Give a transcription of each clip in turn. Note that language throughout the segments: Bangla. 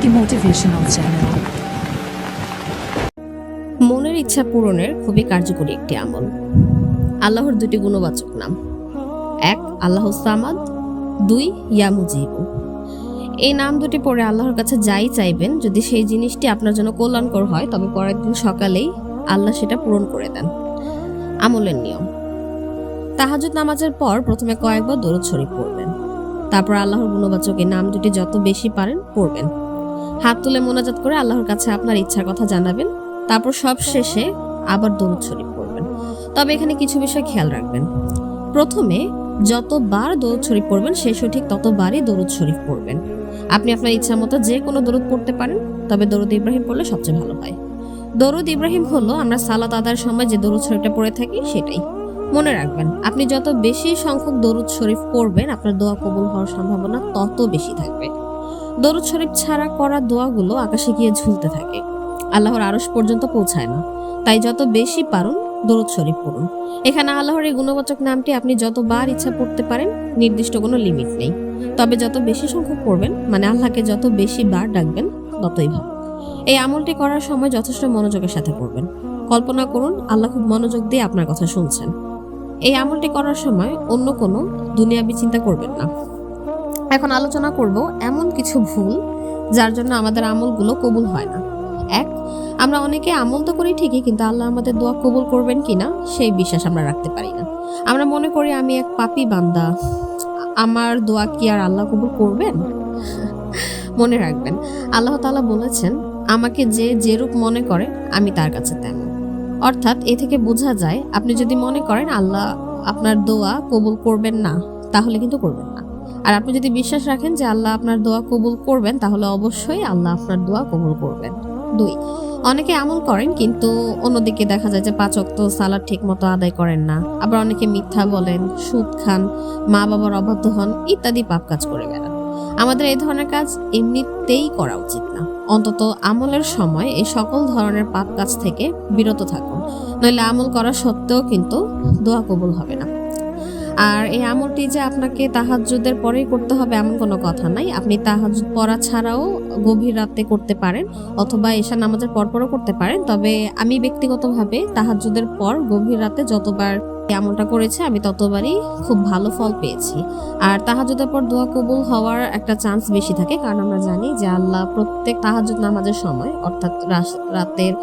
একটি মোটিভেশনাল চ্যানেল মনের ইচ্ছা পূরণের খুবই কার্যকরী একটি আমল। আল্লাহর দুটি গুণবাচক নাম। এক আল্লাহ সামাদ। দুই, ইয়া মুজিবু। এই নাম দুটি পড়ে আল্লাহর কাছে যাই চাইবেন। যদি সেই জিনিসটি আপনার জন্য কল্যাণকর হয়, তবে পরের দিন সকালেই আল্লাহ সেটা পূরণ করে দেন। আমলের নিয়ম। তাহাজুদ নামাজের পর প্রথমে কয়েকবার দরুদ শরীফ পড়বেন। তারপর আল্লাহর গুণবাচক এই নাম দুটি যত বেশি পারেন পড়বেন। হাত তুলে মোনাজাত করে আল্লাহর কাছে আপনার ইচ্ছার কথা জানাবেন, তারপর সব শেষে আবার দরুদ শরীফ পড়বেন। তবে এখানে কিছু বিষয় খেয়াল রাখবেন। প্রথমে, যতবার দরুদ শরীফ পড়বেন শেষও ঠিক ততবারই দরুদ শরীফ পড়বেন। আপনি আপনার ইচ্ছা মতো যে কোনো দরুদ পড়তে পারেন, তবে দরুদ ইব্রাহিম পড়লে সবচেয়ে ভালো হয়। দরুদ ইব্রাহিম হলো, আমরা সালাত আদার সময় যে দরুদ শরীফটা পড়ে থাকি, সেটাই। মনে রাখবেন, আপনি যত বেশি সংখ্যক দরুদ শরীফ পড়বেন, আপনার দোয়া কবুল হওয়ার সম্ভাবনা তত বেশি থাকবে। দরুদ শরীফ ছাড়া করা দোয়াগুলো আকাশে গিয়ে ঝুলতে থাকে। আল্লাহর আরস পর্যন্ত পৌঁছায় না। তাই যত বেশি পারুন, দরুদ শরীফ পড়ুন। এখানে আল্লাহর এই গুণবাচক নামটি আপনি যতবার ইচ্ছা পড়তে পারেন, নির্দিষ্ট কোনো লিমিট নেই। তবে যত বেশি সংখ্যক পড়বেন মানে আল্লাহকে যত বেশি বার ডাকবেন, ততই ভালো। এই আমলটি করার সময় যথেষ্ট মনোযোগের সাথে পড়বেন। কল্পনা করুন, আল্লাহ খুব মনোযোগ দিয়ে আপনার কথা শুনছেন। এই আমলটি করার সময় অন্য কোনো দুনিয়াবি চিন্তা করবেন না। এখন আলোচনা করব এমন কিছু ভুল যার জন্য আমাদের আমলগুলো কবুল হয় না। এক, আমরা অনেকে আমল তো করি ঠিকই, কিন্তু আল্লাহ আমাদের দোয়া কবুল করবেন কিনা সেই বিশ্বাস আমরা রাখতে পারি না। আমরা মনে করি, আমি এক পাপি বান্দা, আমার দোয়া কি আর আল্লাহ কবুল করবেন? মনে রাখবেন, আল্লাহ তালা বলেছেন, আমাকে যে যেরূপ মনে করে, আমি তার কাছে তেমন। অর্থাৎ এ থেকে বোঝা যায়, আপনি যদি মনে করেন, আল্লাহ আপনার দোয়া কবুল করবেন না, তাহলে কিন্তু করবেন না। আর আপনি যদি বিশ্বাস রাখেন যে আল্লাহ আপনার দোয়া কবুল করবেন, তাহলে অবশ্যই আল্লাহ আপনার দোয়া কবুল করবেন। দুই, অনেকে আমল করেন কিন্তু অন্যদিকে দেখা যায় যে পাঁচ অক্ত সালাদ ঠিক মতো আদায় করেন না। আবার অনেকে মিথ্যা বলেন, সুদ খান, মা বাবার অবাধ্য হন ইত্যাদি পাপ কাজ করে বেড়ান। আমাদের এই ধরনের কাজ এমনিতেই করা উচিত না। অন্তত আমলের সময় এই সকল ধরনের পাপ কাজ থেকে বিরত থাকুন। নইলে আমল করা সত্ত্বেও কিন্তু দোয়া কবুল হবে না। আর এই আমলটি যে আপনাকে তাহাজুদের পরেই করতে হবে এমন কোনো কথা নাই। আপনি তাহাজুদ পড়া ছাড়াও গভীর রাতে করতে পারেন অথবা এশা নামাজের পরপরও করতে পারেন। তবে আমি ব্যক্তিগতভাবে তাহাজুদের পর গভীর রাতে যতবার এই আমলটা করেছি, আমি ততবারই খুব ভালো ফল পেয়েছি আর তাহাজ্জুদের পর দোয়া কবুল হওয়ার একটা চান্স বেশি থাকে, কারণ আমরা জানি যে আল্লাহ প্রত্যেক তাহাজ্জুদ নামাজের সময়, অর্থাৎ রাতের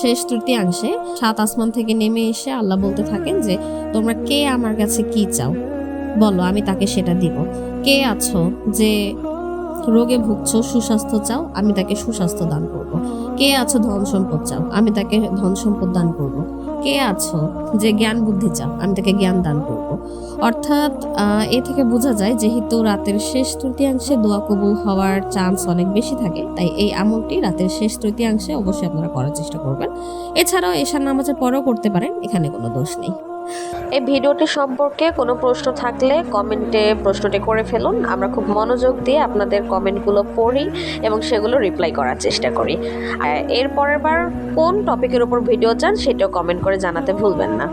শেষ তৃতীয়াংশে সাত আসমান থেকে নেমে এসে আল্লাহ বলতে থাকেন যে, তোমরা কে আমার কাছে কি চাও বলো, আমি তাকে সেটা দিব কে আছো যে রোগে ভুগছো, সুস্বাস্থ্য চাও, আমি তাকে সুস্বাস্থ্য দান করব। কে আছো ধন সম্পদ চাও, আমি তাকে ধন সম্পদ দান করব। কে আছো যে জ্ঞান বুদ্ধি চাও? আমি তাকে জ্ঞান দান করব। অর্থাৎ এ থেকে বোঝা যায় যেহেতু রাতের শেষ তৃতীয়াংশে দোয়া কবুল হওয়ার চান্স অনেক বেশি থাকে, তাই এই আমলটি রাতের শেষ তৃতীয়াংশে অবশ্যই আপনারা করার চেষ্টা করবেন। এছাড়াও এশার নামাজের পরেও করতে পারেন, এখানে কোনো দোষ নেই। এই ভিডিওটি সম্পর্কে কোনো প্রশ্ন থাকলে কমেন্টে প্রশ্নটি করে ফেলুন। আমরা খুব মনোযোগ দিয়ে আপনাদের কমেন্টগুলো পড়ি এবং সেগুলো রিপ্লাই করার চেষ্টা করি। এর পরের বার কোন টপিকের উপর ভিডিও চান, সেটাও কমেন্ট করে জানাতে ভুলবেন না।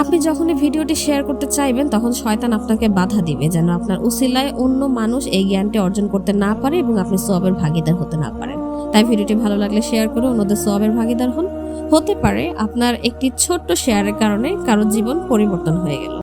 আপনি যখন এই ভিডিওটি শেয়ার করতে চাইবেন, তখন শয়তান আপনাকে বাধা দিবে যেন আপনার উসিলায় অন্য মানুষ এই জ্ঞানটি অর্জন করতে না পারে এবং আপনি সোয়াবের ভাগিদার হতে না পারেন। তাই ভিডিওটি ভালো লাগলে শেয়ার করে অন্যদের সোয়াবের ভাগিদার হন। হতে পারে আপনার একটি ছোট্ট শেয়ারের কারণে কারও জীবন পরিবর্তন হয়ে গেল।